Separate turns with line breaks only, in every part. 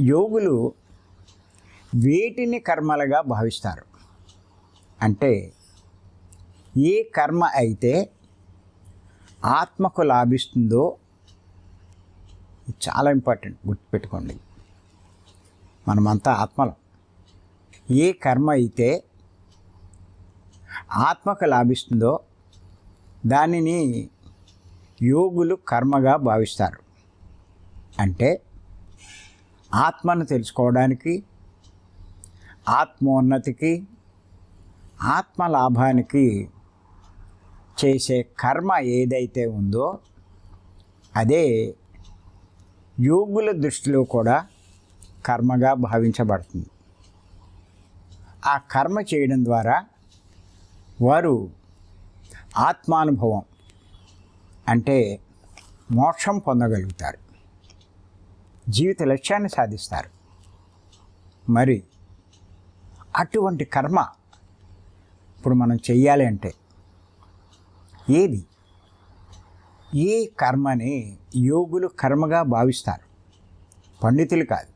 యోగులు వేటిని కర్మలుగా భావిస్తారు? అంటే ఏ కర్మ అయితే ఆత్మకు లాభిస్తుందో చాలా ఇంపార్టెంట్ గుర్తుపెట్టుకోండి. మనమంతా ఆత్మలం. ఏ కర్మ అయితే ఆత్మకు లాభిస్తుందో దానిని యోగులు కర్మగా భావిస్తారు. అంటే ఆత్మను తెలుసుకోవడానికి ఆత్మోన్నతికి ఆత్మలాభానికి చేసే కర్మ ఏదైతే ఉందో అదే యోగుల దృష్టిలో కూడా కర్మగా భావించబడుతుంది. ఆ కర్మ చేయడం ద్వారా వారు ఆత్మానుభవం అంటే మోక్షం పొందగలుగుతారు. జీవిత లక్ష్యాన్ని సాధిస్తారు. మరి అటువంటి కర్మ ఇప్పుడు మనం చెయ్యాలి అంటే ఏది? ఏ కర్మని యోగులు కర్మగా భావిస్తారు? పండితులు కాదు.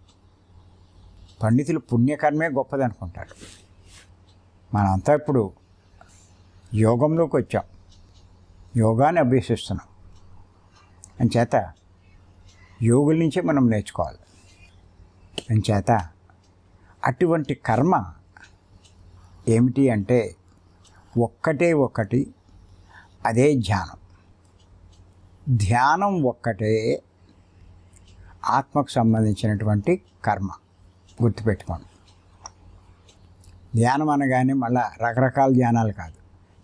పండితులు పుణ్యకర్మే గొప్పది అనుకుంటారు మనమంతా ఇప్పుడు యోగంలోకి వచ్చాం. యోగాన్ని అభ్యసిస్తున్నాం. అంచేత యోగుల నుంచే మనం నేర్చుకోవాలి. అంచేత అటువంటి కర్మ ఏమిటి అంటే ఒక్కటే ఒక్కటి అదే ధ్యానం. ధ్యానం ఒక్కటే ఆత్మకు సంబంధించినటువంటి కర్మ. గుర్తుపెట్టుకోండి. ధ్యానం అనగానే మళ్ళా రకరకాల ధ్యానాలు కాదు.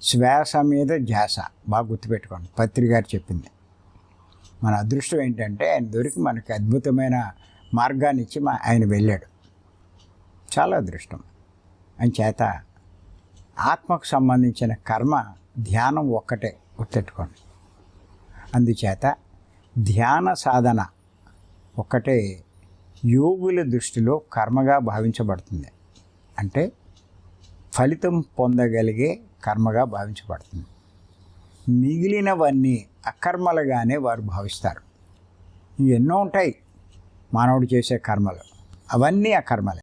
శ్వాస మీద ధ్యాస. బాగా గుర్తుపెట్టుకోండి. పత్రిక గారు చెప్పింది. మన అదృష్టం ఏంటంటే ఆయన దొరికి మనకి అద్భుతమైన మార్గాన్ని ఇచ్చి మా ఆయన వెళ్ళాడు. చాలా అదృష్టం. అంచేత ఆత్మకు సంబంధించిన కర్మ ధ్యానం ఒక్కటే గుర్తెట్టుకోండి అందుచేత ధ్యాన సాధన ఒక్కటే యోగుల దృష్టిలో కర్మగా భావించబడుతుంది. అంటే ఫలితం పొందగలిగే కర్మగా భావించబడుతుంది. మిగిలినవన్నీ అకర్మలుగానే వారు భావిస్తారు. ఎన్నో ఉంటాయి మానవుడు చేసే కర్మలు. అవన్నీ అకర్మలే.